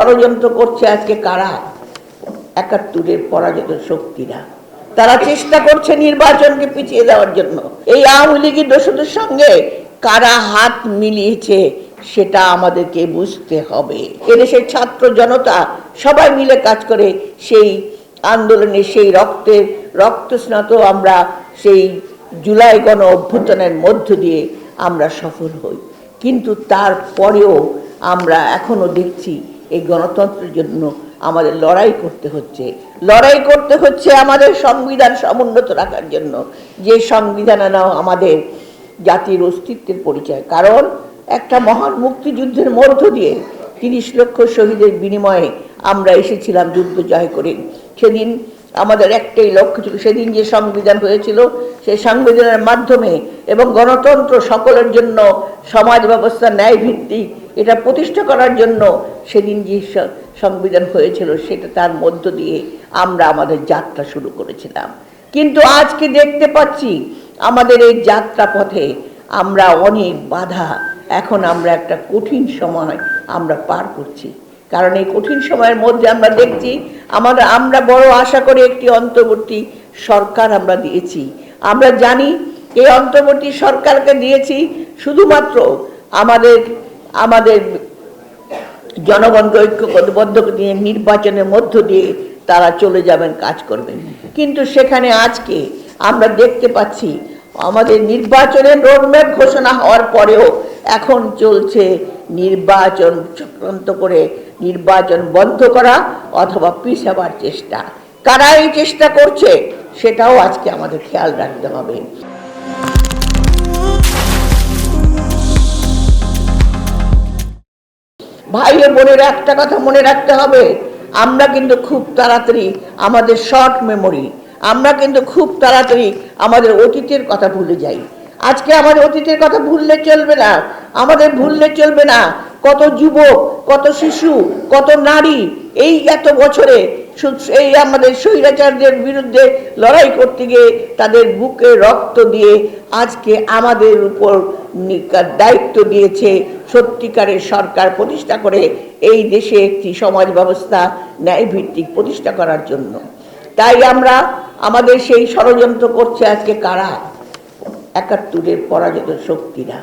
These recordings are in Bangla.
ষড়যন্ত্র করছে আজকে কারা? একাত্তরের পরাজিত শক্তিরা। তারা চেষ্টা করছে নির্বাচনকে পিছিয়ে দেওয়ার জন্য। এই আওয়ামী লীগের দোষদের সঙ্গে কারা হাত মিলিয়েছে, সেটা আমাদেরকে বুঝতে হবে। এদেশের ছাত্র জনতা সবাই মিলে কাজ করে সেই আন্দোলনে সেই রক্তের, রক্তস্নাত আমরা সেই জুলাই গণ অভ্যুত্থানের মধ্য দিয়ে আমরা সফল হই। কিন্তু তারপরেও আমরা এখনও দেখছি এই গণতন্ত্রের জন্য আমাদের লড়াই করতে হচ্ছে। লড়াই করতে হচ্ছে আমাদের সংবিধান সমুন্নত রাখার জন্য। যে সংবিধান নাও আমাদের জাতির অস্তিত্বের পরিচয়। কারণ একটা মহান মুক্তিযুদ্ধের মধ্য দিয়ে তিরিশ লক্ষ শহীদের বিনিময়ে আমরা এসেছিলাম যুদ্ধ জয় করে। সেদিন আমাদের একটাই লক্ষ্য ছিল, সেদিন যে সংবিধান হয়েছিল, সেই সংবিধানের মাধ্যমে এবং গণতন্ত্র সকলের জন্য সমাজ ব্যবস্থা ন্যায় ভিত্তিক এটা প্রতিষ্ঠা করার জন্য সেদিন যে সংবিধান হয়েছিল, সেটা তার মধ্য দিয়ে আমরা আমাদের যাত্রা শুরু করেছিলাম। কিন্তু আজকে দেখতে পাচ্ছি আমাদের এই যাত্রা পথে আমরা অনেক বাধা, এখন আমরা একটা কঠিন সময় আমরা পার করছি। কারণ এই কঠিন সময়ের মধ্যে আমরা দেখছি আমাদের আমরা বড় আশা করে একটি অন্তর্বর্তী সরকার আমরা দিয়েছি। আমরা জানি এই অন্তর্বর্তী সরকারকে দিয়েছি শুধুমাত্র আমাদের আমাদের জনগণকে ঐক্যবদ্ধ নিয়ে নির্বাচনের মধ্য দিয়ে তারা চলে যাবেন, কাজ করবেন। কিন্তু সেখানে আজকে আমরা দেখতে পাচ্ছি আমাদের নির্বাচনের রোডম্যাপ ঘোষণা হওয়ার পরেও এখন চলছে নির্বাচন চক্রান্ত করে নির্বাচন বন্ধ করা অথবা পিছাবার চেষ্টা। কারা এই চেষ্টা করছে সেটাও আজকে আমাদের খেয়াল রাখতে হবে। ভাই ও বোনের একটা কথা মনে রাখতে হবে। আমরা কিন্তু খুব তাড়াতাড়ি আমাদের শর্ট মেমোরি আমরা কিন্তু খুব তাড়াতাড়ি আমাদের অতীতের কথা ভুলে যাই। আজকে আমাদের অতীতের কথা ভুললে চলবে না, আমাদের ভুললে চলবে না। কত যুবক, কত শিশু, কত নারী এই এত বছরে এই আমাদের স্বৈরাচারদের বিরুদ্ধে লড়াই করতে গিয়ে তাদের বুকে রক্ত দিয়ে আজকে আমাদের উপর দায়িত্ব দিয়েছে সত্যিকারের সরকার প্রতিষ্ঠা করে এই দেশে একটি সমাজ ব্যবস্থা ন্যায় ভিত্তিক প্রতিষ্ঠা করার জন্য। তাই আমরা আমাদের সেই ষড়যন্ত্র করছে আজকে কারা? একাত্তরের পরাজিত শক্তিরা।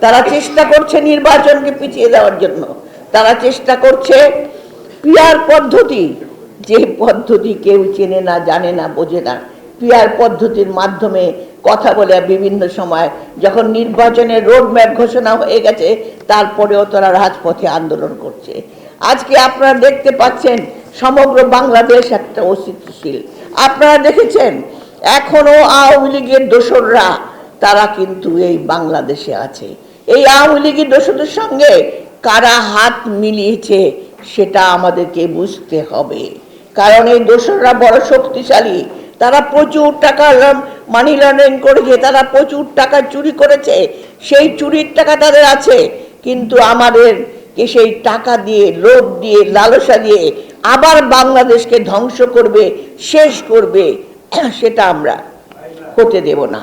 তারা চেষ্টা করছে নির্বাচনকে পিছিয়ে দেওয়ার জন্য। তারা চেষ্টা করছে পিয়ার পদ্ধতি। যে পদ্ধতি কেউ চেনে না, জানে না, বোঝে না, পিয়ার পদ্ধতির মাধ্যমে কথা বলে বিভিন্ন সময়, যখন নির্বাচনের রোডম্যাপ ঘোষণা হয়ে গেছে, তারপরেও তারা রাজপথে আন্দোলন করছে। আজকে আপনারা দেখতে পাচ্ছেন, সমগ্র বাংলাদেশ একটা অস্তিত্বশীল আপনারা দেখেছেন, এখনও আওয়ামী লীগের দোসররা, তারা কিন্তু এই বাংলাদেশে আছে। এই আওয়ামী লীগের দোসরদের সঙ্গে কারা হাত মিলিয়েছে, সেটা আমাদেরকে বুঝতে হবে। কারণ এই দোসররা বড় শক্তিশালী, তারা প্রচুর টাকা মানি লন্ডারিং করেছে তারা প্রচুর টাকা চুরি করেছে, সেই চুরির টাকা তাদের আছে। কিন্তু আমাদের কে সেই টাকা দিয়ে লোভ দিয়ে, লালসা দিয়ে আবার বাংলাদেশকে ধ্বংস করবে, শেষ করবে, সেটা আমরা হতে দেব না।